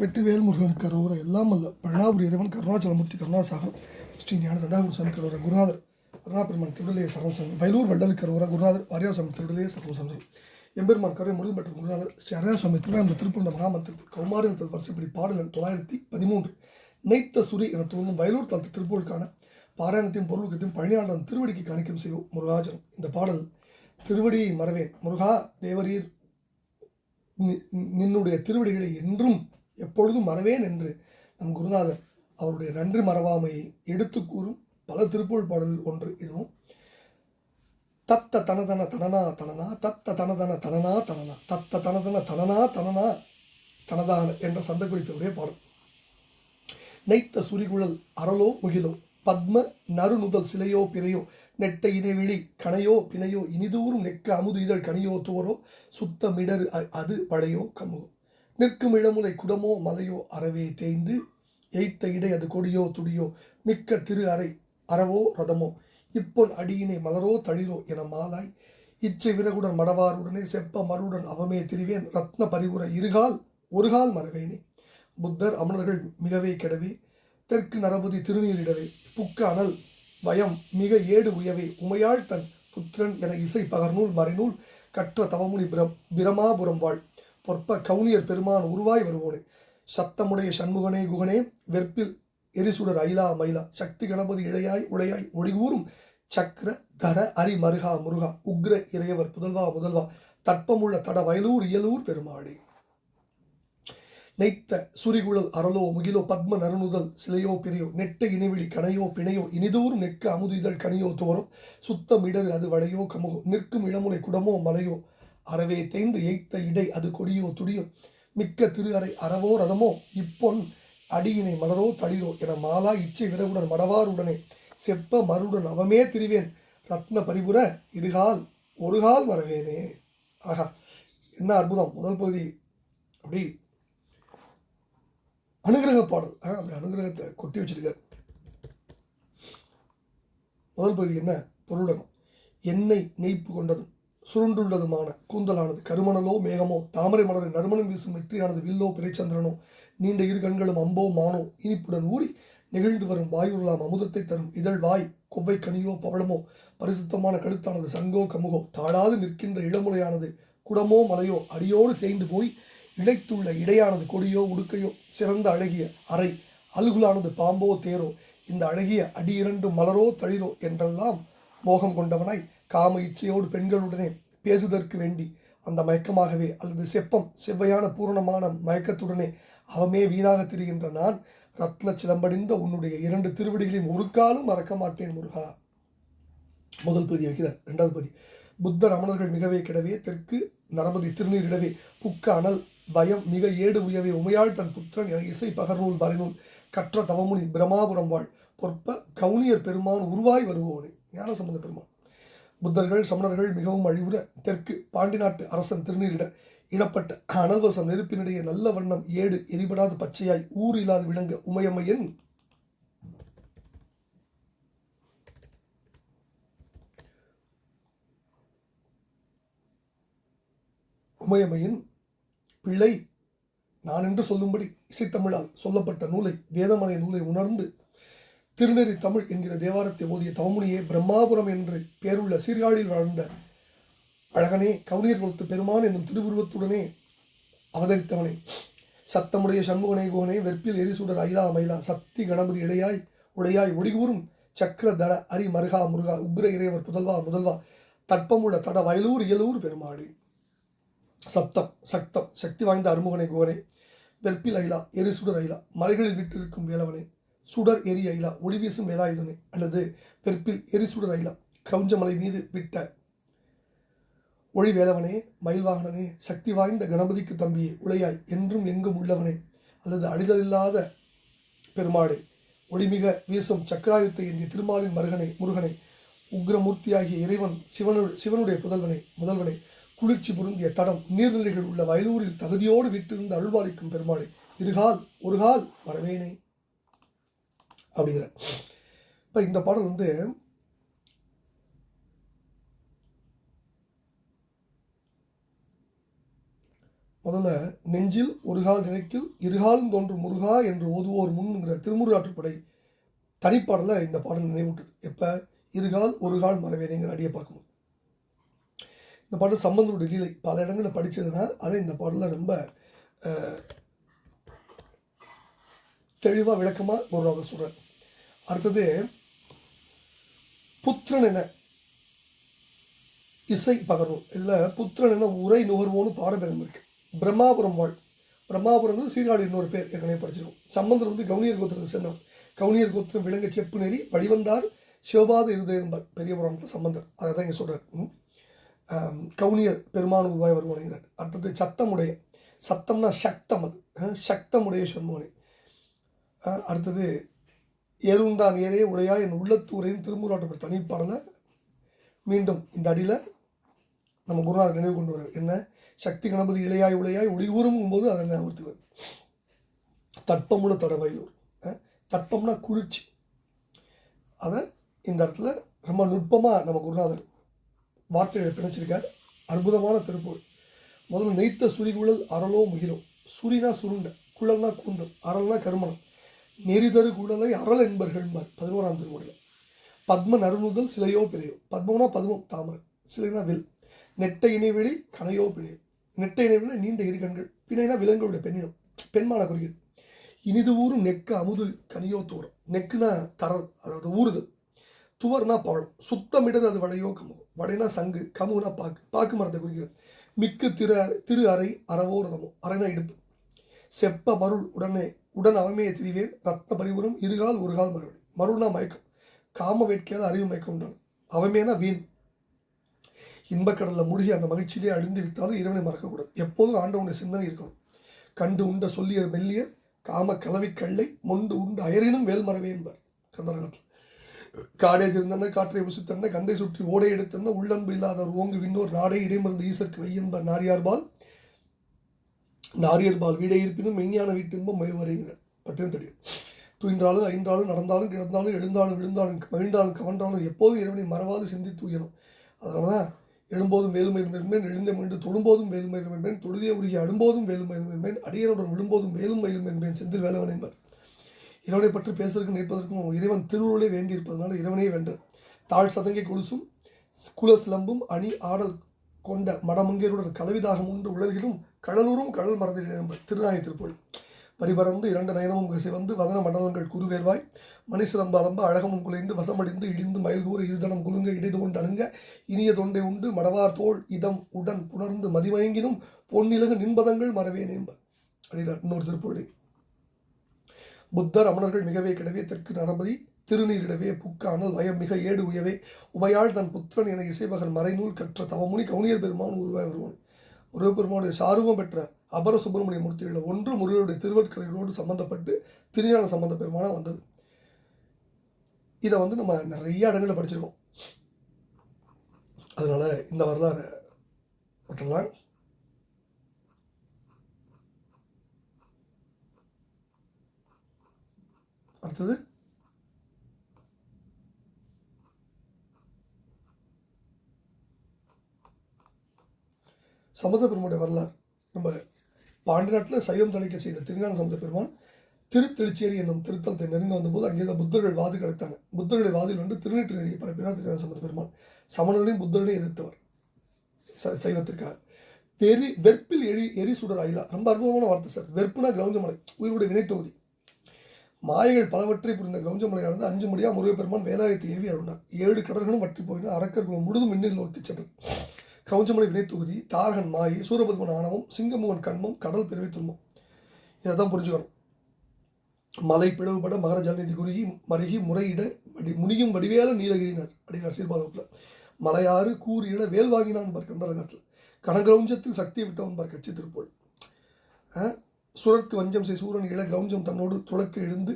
வெற்றிவேல் முருகன் கரோர எல்லாம் அல்ல. பழனாபுரி இறைவன் கருணாச்சலமூர்த்தி கருணாசாகரம் ஸ்ரீ ஞான தண்டாகுரு சாமி கரோர குருநாதர் அருணாபெருமான் திருடலைய சரணம் வயலூர் வள்ளல் கரோர குருநாதர் வாரியார் சாமி திருடலைய சரணம் எம்பெருமான் கரை முருகன் பெற்ற குருநாதர் ஸ்ரீ அரையா சுவாமி திருவாயந்த திருப்பூண்ட மகாமந்திரத்தில் கௌமாரி தல் வரிசைப்படி பாடல் தொள்ளாயிரத்தி பதிமூன்று. நெய்த்த சுரி என தோன்றும் வயலூர் தளத்து திருப்பூருக்கான பாராயணத்தையும் பொருளுக்கத்தையும் பழனியாண்டன் திருவடிக்கு காணிக்கம் செய்வோம் முருகாஜனம். இந்த பாடல் திருவடியை மறவேன் முருகா தேவரீர் நின்னுடைய திருவடிகளை என்றும் எப்பொழுதும் மறவேன் என்று நம் குருநாதர் அவருடைய நன்றி மறவாமையை எடுத்து கூறும் பல திருப்பூர் பாடலில் ஒன்று இதுவும். தத்த தனதன தனனா தனனா தத்த தனதன தனனா தனனா தத்த தனதன தனனா தனனா தனதான என்ற சந்த குறிப்பினுடைய பாடல். நெய்த்த சுரிகுழல் அரலோ முகிலோ பத்ம நறுநுதல் சிலையோ பிறையோ நெட்ட இடைவெளி கணையோ பிணையோ இனிதூரும் நெக்க அமுது இதழ் கனியோ தோரோ சுத்தமிடர் அ- அது பழையோ கமுகோ நிற்கும் இளமுலை குடமோ மலையோ அறவே தேய்ந்து எய்த்த இடை அது கொடியோ துடியோ மிக்க திரு அறை அறவோ ரதமோ. இப்பொன் அடியினை மலரோ தளிரோ என மாலாய் இச்சை விறகுடன் மடவாருடனே செப்ப மருடன் அவமே திரிவேன் ரத்ன பரிவுரை இருகால் ஒருகால் மறவேனே புத்தர் அமணர்கள் மிகவே கெடவே தெற்கு நரபதி திருநீரிடவே புக்க அனல் வயம் மிக ஏடு உயவே உமையாள் தன் புத்திரன் என இசை பகர்நூல் மறைநூல் கற்ற தவமுனி பிரம் பிரமாபுரம் வாழ். பொற்ப கவுனியர் பெருமான் உருவாய் வருவோனே. சத்தமுடைய சண்முகனே குகனே வெற்பில் எரிசுடர் ஐலா மயிலா. சக்தி கணபதி இழையாய் உளையாய் ஒளிகூறும் சக்கர தர அரி மருகா முருகா. உக்ர இறையவர் புதல்வா முதல்வா தட்பமுள்ள தட வயலூர் இயலூர் பெருமாடி நெய்த்த சுரிகுழல் அரலோ முகிலோ பத்ம நறுனுதல் சிலையோ பிறையோ. நெட்ட இணைவெளி கணையோ பிணையோ. இனிதோறும் நெக்க அமுது இதழ் கனியோ தோரோ சுத்தம் இடரு அது வளையோ கமுகோ. நிற்கும் இளமுலை குடமோ மலையோ. அறவே தேய்ந்து எய்த்த இடை அது கொடியோ துடியோ? மிக்க திரு அறை அறவோ ரதமோ? இப்பொன் அடியினை மலரோ தளிரோ? என மாலா இச்சை விரவுடன் மடவாருடனே செப்ப மருடன் அவமே திரிவேன். ரத்ன பரிபுர இருகால் ஒருகால் மறவேனே ஆஹா என்ன அற்புதம். முதல் பகுதி அப்படி. அனுகிரக பாடல். அப்படி அனுகிரகத்தை கொட்டி வச்சிருக்காரு. முதல் பகுதி என்ன? பொருளகம். எண்ணெய் நெய்ப்பு கொண்டதும். சுருண்டுள்ளதுமான கூந்தலானது கருமணலோ மேகமோ தாமரை மலரை நறுமணம் வீசும் வெற்றியானது வில்லோ பிறைச்சந்திரனோ நீண்ட இரு கண்களும் அம்போ மானோ இனிப்புடன் ஊறி நெகிழ்ந்து வரும் வாயுருளாம் அமுதத்தை தரும் இதழ் வாய் கொவ்வை கனியோ பவளமோ பரிசுத்தமான கழுத்தானது சங்கோ கமுகோ தாழாது நிற்கின்ற இளமுலையானது குடமோ மலையோ அடியோடு தேய்ந்து போய் இழைத்துள்ள இடையானது கொடியோ உடுக்கையோ சிறந்த அழகிய அறை அழுகுலானது பாம்போ தேரோ இந்த அழகிய அடியிரண்டு மலரோ தளிரோ என்றெல்லாம் மோகம் கொண்டவனாய் காம இச்சையோடு பெண்களுடனே பேசுதற்கு வேண்டி அந்த மயக்கமாகவே அல்லது செப்பம் செவ்வையான பூரணமான மயக்கத்துடனே அவமே வீணாக திரிகின்ற நான் ரத்ன சிலம்படிந்த உன்னுடைய இரண்டு திருவடிகளையும் ஒரு காலம் மறக்க மாட்டேன் முருகா. முதல் பதி வைக்கிறார் இரண்டாவது பதி. புத்த ரமணர்கள் மிகவே கிடவே தெற்கு நரபதி திருநீரிடவே புக்க அனல் பயம் மிக ஏடு உயவே உமையாள் தன் புத்திரன் என இசை பகர்நூல் மறைநூல் கற்ற தவமுனி பிரமாபுரம் வாழ் பொற்ப கவுனியர் பெருமான் உருவாய் வருவோனே. ஞானசம்பந்த பெருமான். புத்தர்கள் சமணர்கள் மிகவும் அழிவுற தெற்கு பாண்டி நாட்டு அரசன் திருநீரிட இடப்பட்ட அனல்வசம் நெருப்பினிடையே நல்ல வண்ணம் ஏடு எரிபடாத பச்சையாய் ஊர் இல்லாது விளங்க உமையம்மையன் உமையம்மையின் பிள்ளை நான் என்று சொல்லும்படி இசைத்தமிழால் சொல்லப்பட்ட நூலை வேதமலை நூலை உணர்ந்து திருநெறி தமிழ் என்கிற தேவாரத்தை ஓதிய தவமுனியே பிரம்மாபுரம் என்று பேருள்ள சீர்காழியில் வாழ்ந்த அழகனே கவுனியர் குலத்து பெருமான் என்னும் திருவுருவத்துடனே அவதரித்தவனே. சத்தமுடைய சண்முகனை கோனே வெற்பில் எரிசுடர் ஐலா மயிலா சக்தி கணபதி இளையாய் உடையாய் ஒடிகூறும் சக்கர தர அரி மருகா முருகா உக்ர இறைவர் புதல்வா முதல்வா தட்பமுள்ள தட வயலூர் இயலூர் பெருமாடு சப்தம் சக்தம் சக்தி வாய்ந்த அருமுகனை கோனே வெற்பில் ஐலா எரிசுடர் ஐலா மலைகளில் விட்டிருக்கும் வேலவனே. சுடர் எரி ஐலா ஒளி வீசும் வேலாயுதனே அல்லது வெற்பில் எரிசுடர் ஐலா கவுஞ்சமலை மீது விட்ட ஒளி வேலவனே மயில்வாகனனே சக்தி வாய்ந்த கணபதிக்கு தம்பியே உளையாய் என்றும் எங்கும் உள்ளவனே அல்லது அடிதலில்லாத பெருமாடே ஒளிமிக வீசும் சக்கராயுத்தை என்கிற திருமாலின் மருகனை முருகனை உக்ரமூர்த்தியாகிய இறைவன் சிவனு சிவனுடைய புதல்வனை முதல்வனே குளிர்ச்சி பொருந்திய தடம் நீர்நிலைகள் உள்ள வயலூரில் தகுதியோடு விட்டிருந்து அருள்பாலிக்கும் பெருமாளே இருகால் ஒருகால் வரவேனே. அப்படிங்கிற. இப்போ இந்த பாடல் வந்து முதல்ல நெஞ்சில் ஒருகால் நினைக்கில் இருகாலும் தோன்றும் முருகா என்று ஓதுவோர் முன்ங்கிற திருமுருகாற்றுப்படை தனிப்பாடல இந்த பாடல் நினைவூட்டுது. எப்போ? இருகால் ஒரு கால் மறவேனேங்கிற அடியை பார்க்கணும் இந்த பாடல் சம்பந்தனுடைய லீலை பல இடங்களில் படித்ததுன்னா அதை இந்த பாடலில் ரொம்ப தெளிவாக விளக்கமாக ஒரு அவர் சொல்கிறார் அடுத்தது புத்திரன் என. இசை பகர்வோம் இதில் புத்திரன் என உரை நுகர்வோன்னு பாடபேதம் இருக்கு. பிரம்மாபுரம் வாழ். பிரம்மாபுரம் சீர்காழி இன்னொரு பேர் ஏற்கனவே படிச்சிருக்கோம். சம்பந்தர் வந்து கவுனியர் கோத்திரத்தை சேர்ந்தவர். கவுனியர் கோத்திரம் விலங்க செப்பு நெறி வழிவந்தார் சிவபாத இருதய என்பார் பெரிய புராணத்தில் சம்பந்தர். அதை தான் இங்கே சொல்கிறார் கவுனியர் பெருமான் உருவாய் வருவானுங்கிறார் அடுத்தது சத்தமுடைய. சத்தம்னா சக்தம் அது. சக்தமுடைய சொன்மோனே அடுத்தது ஏறுந்தான் ஏரே உடையா என் உள்ளத்தூரையும் திருமுறாட்டப்பட்ட தனிப்பாடலை மீண்டும் இந்த அடியில் நம்ம குருநாதர் நினைவு கொண்டு வர என்ன? சக்தி கணபதி இளையாய் உளையாய் ஒளியூரும் போது அதை ஞாபகத்துக்கு தட்பமுள்ள தடவையூர் தட்பம்னா குளிர்ச்சி. அதை இந்த இடத்துல ரொம்ப நுட்பமாக நம்ம குருநாதர் வார்த்தைகளை பிணைச்சிருக்கார். அற்புதமான திருப்பூர் முதல்ல நெய்த்த சுரிகுழல் அரளோ முகிலோ. சுரினா சுருண்டை குழல்னா கூந்தல் அரல்னா கருமணம். நெறிதரு குடலை அறல் என்பர்கள்பார் பதினோராம் திருமுறையில். பத்ம நறுமுதல் சிலையோ பிழையோ. பத்மம்னா பதுமம் தாமரை. சிலைனா வில். நெட்டை இணைவெளி கனையோ பிழையோ. நெட்டை இணைவெளி நீண்ட இரு கண்கள் பிணைனா விலங்குடைய பெண்ணினம். பெண்மான குறிக்கிறது இனிது ஊரும் நெக்கு அமுது கனியோ தூரம் நெக்குனா தரல் அதாவது ஊறுதல். துவர்னா பவளம். சுத்தமிடர் அது வளையோ கமுகம் வடைனா சங்கு கமுனா பாக்கு. பாக்கு மரத்தை குறிக்கிறது மிக்கு திரு அறை- திரு அறை அறவோ ரதமோ. அரைனா இடுப்பு. செப்ப மருள் உடனே உடன் அவமையை திரிவேன் ரத்ன பரிபுரம் இருகால் ஒரு கால் மறுபடி மருள்னா மயக்கம். காம வேட்கையால் அறிவு மயக்கம் உண்டான. அவமேனா வீண். இன்பக்கடலில் மூழ்கி அந்த மகிழ்ச்சியிலே அழிந்து விட்டாலும் இறைவனை மறக்கக்கூடாது. எப்போதும் ஆண்டவனுடைய சிந்தனை இருக்கணும். கண்டு உண்ட சொல்லியர் மெல்லியர் காம கலவி கள்ளை மொண்டு உண்டு அயரினும் வேல்மரவே என்பார். கந்தரகத்தில். காடே திருந்தன காற்றை உசித்தன்ன கந்தை சுற்றி ஓடை எடுத்தன உள்ளன்பு இல்லாதவர் ஓங்கு விண்ணோர் நாடே இடைமருந்து ஈசற்கு மெய்யன்பர் நாரியார்பால் நாரியர்பால் வீடே இருப்பினும் மெய்ஞான வீட்டின்பம் மைவரைங்கிறார் பற்றியும் தெரியும். துயின்றாலும் ஐன்றாலும் நடந்தாலும் கிடந்தாலும் எழுந்தாலும் விழுந்தாலும் மகிழ்ந்தாலும் கவன்றாலும் எப்போதும் இறைவனை மறவாது சிந்தித்து உயரும். அதனால தான் எழும்போதும் வேலுமயில் மென்மேன் எழுந்த மீண்டு தொடும்போதும் வேலுமயில் மென்மேன் தொழுதிய உருகி அடும்போதும் வேலுமயில் மென்மேன் அடியனுடன் விழும்போதும் வேலும் மயிலும் மென்மேன் செந்தில் வேலவன் என்பார். இறைவனை பற்றி பேசுவதற்கும் நிற்பதற்கும் இறைவன் திருவுருளே வேண்டியிருப்பதனால இறைவனே வேண்டும் தாழ் சதங்கை கொலுசும் குல சிலம்பும் அணி ஆடல் கொண்ட மடமங்கையருடன் கலவிதாகம் உண்டு உலகிலும் கடலூரும் கடல் மறந்திட திருநாய திருப்பொழி பரிபறந்து இரண்டு நயனமும் சிவந்து வதன மண்டலங்கள் குருவேர்வாய் மணிசிலம்ப அலம்ப அழகமும் குலைந்து வசமடிந்து இடிந்து மயில்கூற இருதனம் குலுங்க இடைது கொண்டு அணுங்க இனிய தொண்டை உண்டு மடவார் தோல் இதம் உடன் புணர்ந்து மதிமயங்கினும் பொன்னிலகு நின்பதங்கள் மறவே நேம்ப. அப்படின்னா இன்னொரு திருப்பொழி புத்தர் அமணர்கள் மிகவே கிடவே தெற்கு நரபதி திருநீரிடவே புக்கானல் வயம் மிக ஏடு உயவே உபையாள் தன் புத்திரன் என இசைபகன் மறைநூல் கற்ற தவமுனி கவுனியர் பெருமான் உருவாய் வருவான். முருகப்பெருமானுடைய சாருவம் பெற்ற அபர சுப்பிரமணிய மூர்த்திகளில் ஒன்று முருகனுடைய திருவட்கலையோடு சம்பந்தப்பட்டு திருஞான சம்பந்த பெருமான வந்தது. இதை வந்து நம்ம நிறைய இடங்களில் படிச்சிருக்கோம். அதனால் இந்த வரலாறை விட்டுறலாம் அடுத்தது சம்பந்த பெருமானுடைய வரலாறு. நம்ம பாண்டி நாட்டில் சைவம் தலைக்க செய்த திருஞான சம்பந்த பெருமான் திருத்தெளிச்சேரி என்னும் திருத்தலத்தை நெருங்க வந்தபோது அங்கே தான் புத்தர்கள் வாது கிடைத்தாங்க. புத்தருடைய வாதில் வந்து திருநீற்று நெறியை பரப்பினார் திருஞான சம்பந்த பெருமான் சமணனையும் புத்தர்களையும் எதிர்த்தவர் சைவத்திற்காக. பெரி வெற்பில் எரி எரி சுடர் அயிலா. ரொம்ப அற்புதமான வார்த்தை சார். வெறுப்புனா கிரௌஞ்சமலை உயிருடைய வினைத்தொகுதி மாயைகள் பலவற்றை புரிந்த கிரௌஞ்சமலையானது அஞ்சு முடியா முருகப்பெருமான் வேலாயத்தை ஏவி அருணார் ஏழு கடல்களும் வற்றி போயின. அரக்கர்களும் முழுதும் மின்னில் நோக்கி சென்றது கவுஞ்சமலை வினைத்தொகுதி தாரகன் மாயி சூரபத்மன் ஆணவம் சிங்கமோகன் கண்மம் கடல் பிறவி துன்பம். இதை தான் புரிஞ்சுக்கணும். மலை பிளவுபட மகர ஜலநிதி குறுகி மருகி முறையிட வடி முனியும் வடிவேல நீலகிரினார் அப்படிங்கிற சீர்பாதத்தில் மலையாறு கூறியிட வேல் வாங்கினான் பார் கந்தரங்கத்தில் கனகிரௌஞ்சத்தில் சக்தி விட்டவன் பார்க்க கட்சி திருப்போல். சுரற்கு வஞ்சம் செய் சூரன் இள கிரௌஞ்சம் தன்னோடு துளக்க எழுந்து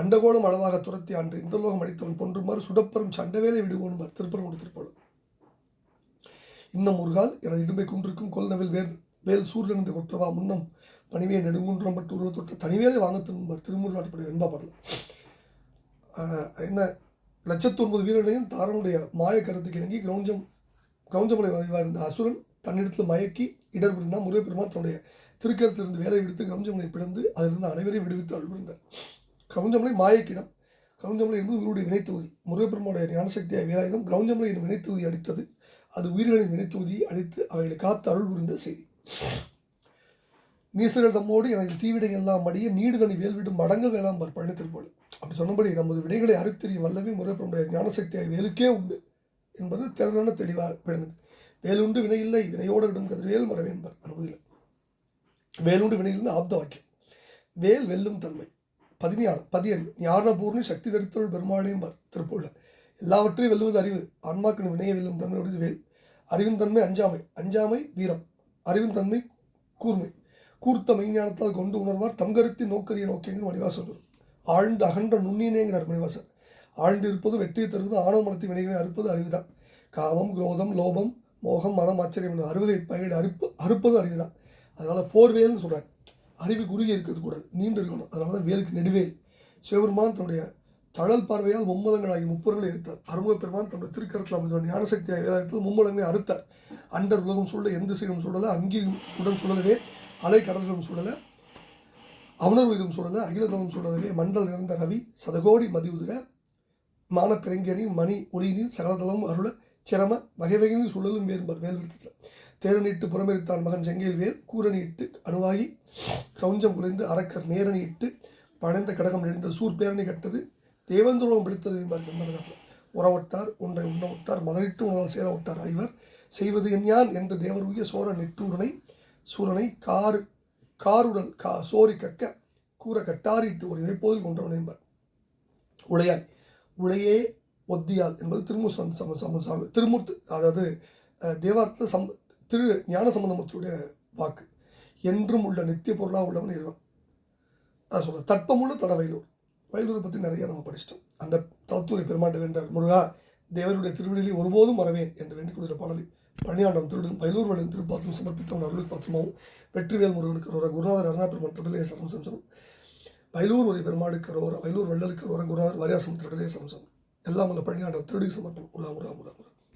அண்டகோளம் அளவாக துரத்தி அன்று இந்தலோகம் அடித்தவன் கொன்றுமாறு சுடப்பெரும் சண்டவேலை விடுவோன் திருப்பரம் கொடுத்திருப்பாள் இன்னும் முருகால் எனது இடும்பை குன்றிருக்கும் கொல்நவில் வேல் வேல் சூரியனந்த கொற்றவா? முன்னம் பணிவே நெடுங்குன்றம் பட்டு உருவ தொட்ட தனிவேலை வாங்க திரும்ப திருமுருகாட்டுப்படி வெண்பா பாடல் என்ன? லட்சத்து ஒன்பது வீரர்களையும் தாரனுடைய மாய கருத்துக்கு இணங்கி கிரௌஞ்சம் கிரௌஞ்சமலை வதிவாக இருந்த அசுரன் தன்னிடத்தில் மயக்கி இடர் புரிந்தால் முருகப்பெருமான் தன்னுடைய திருக்கரத்திலிருந்து வேலை விடுத்து கவுஞ்சமலை பிளந்து அதிலிருந்து அனைவரையும் விடுவித்து அழுவிருந்தார் கவுஞ்சமலை மாயக்கிடம் கவுஞ்சமலை என்பது உயிருடைய வினைத்தொகுதி. முருகப்பெருமானுடைய ஞானசக்தியை வேலாயுதம் கவுஞ்சமலை என்னும் வினைத்தொகுதி அடித்தது. அது உயிர்களின் வினைத்தொகுதி அழித்து அவைகளை காத்து அருள் புரிந்த செய்தி. நீசர்கள் தம்மோடு எனக்கு தீவிடை எல்லாம் மடிய நீடுதனி வேல்விடும் மடங்கள் வேளாம்பர் பழனி திருப்போல் அப்படி சொன்னபடி நமது விடைகளை அறுத்தெறியும் வல்லவே முறைப்படைய ஞானசக்தியாய் வேலுக்கே உண்டு என்பது திறனான தெளிவாக விளங்குது. வேலுண்டு வினை இல்லை வினையோடு விடும் கதிர்வேல் மறவே என்பர் அனுமதியில் வேலுண்டு வினையில்னு ஆப்த வாக்கியம். வேல் வெல்லும் தன்மை. பதினியானம் பதியறிவு. ஞானபூர்ணி சக்தி தரித்தொழில் பெருமாளையும் பார் திருப்பூர்ல எல்லாவற்றையும் வெல்லுவது அறிவு. ஆன்மாக்களின் வினையை வெல்லும் தன்மையுடையது வேல் அறிவின் தன்மை அஞ்சாமை. அஞ்சாமை வீரம். அறிவின் தன்மை கூர்மை. கூர்த்த மெய்ஞானத்தால் கொண்டு உணர்வார் தங்கருத்தி நோக்கரிய நோக்கியங்கிற மணிவாசன் சொல்லும் ஆழ்ந்து அகன்ற நுண்ணினேங்கிறார் மணிவாசன் ஆழ்ந்து இருப்பது வெற்றியை தருவது ஆணவ மனத்தை வினைகளை அறுப்பது அறிவுதான். காமம் குரோதம் லோபம் மோகம் மதம் ஆச்சரியம் என்ற அறுவதை பயிர் அறுப்பு அறுப்பது அறிவுதான். அதனால் போர்வேல்னு சொல்கிறார் அறிவு குறுகி இருக்கிறது கூடாது. நீண்டு இருக்கணும். அதனால தான் வேலுக்கு நெடுவேல். சிவபெருமான் தன்னுடைய தழல் பார்வையால் மும்மதங்களாகி முப்பொருளை எரித்தார். அருமுக பெருமான் தன்னுடைய திருக்கரத்தில் அமைந்த ஞானசக்தியாக வேலாயத்தில் மும்மலங்களை அறுத்தார். அண்டர் உலகம் சூழல எந்த சீரும் சூழலை அங்கேயும் உடன் சுழலவே அலை கடல்களும் சூழல அவனர் உயிரும் சூழல அகிலதளம் சூழலவே மண்டல் நிறைந்த ரவி சதகோடி மதி மதியுதிர மானப்பிரங்கியணி மணி ஒளியினில் சகலதளம் அருள சிரம வகை வகையின் சுழலும் வேறுபார் வேல் விடுத்தது தேரணிட்டு புறமெரித்தான் மகன் செங்கையில் வேல் கூரணியிட்டு அணுவாகி கிரௌஞ்சம் குலைந்து அரக்கர் நேரணியிட்டு பழைந்த கடகம் நெடுந்த சூர் பேரணி கட்டது தேவந்தோளம் பிடித்தது என்பார் கந்தகத்தில் உறவட்டார் ஒன்றை உண்ணவிட்டார் மதனிட்டு உணவால் சேர விட்டார் ஐவர். செய்வது என் யான் என்று தேவருய சோர நெட்டூரனை சூரனை காரு காருடல் கா சோரி கக்க கூற கட்டாரிட்டு ஒரு இணைப்போதில் கொண்டவன் என்பர். உடையாய். உடையே ஒத்தியால் என்பது திருமூர் சம சம சம திருமூர்த்து அதாவது தேவார்த்த சம் திரு ஞான சம்பந்தமூர்த்தியுடைய வாக்கு. என்றும் உள்ள நித்திய பொருளாக உள்ளவன் இருவன் நான் சொல்கிறேன் தட்பமுள்ள தடவையிலூர். வயலூர் வயலூரை பற்றி நிறைய நம்ம படிச்சிட்டோம். அந்த தத்துவரை பெருமாட்ட வேண்டார். முருகா தேவருடைய திருவிழியை ஒருபோதும் வரவேன் என்று வேண்டிக் கொள்கிற பாடலை பழனியாண்டம் திருடன் வயலூர் வழியின் திருப்பாத்திரம் சமர்ப்பித்தவன் அருள் பாத்திரமாவும் வெற்றிவேல் முருகனுக்கு ரோர குருநாதர் அருணா பெருமான் திருடலே சமசம்சனம் வயலூர் ஒரு பெருமாளுக்கு ரோர வயலூர் வள்ளலுக்கு ரோர குருநாதர் வரியாசம் திருடலே சமசம் எல்லாம் உள்ள பழனியாண்டம் திருடி சமர்ப்பணம். முருகா முருகா முருகா முருகா.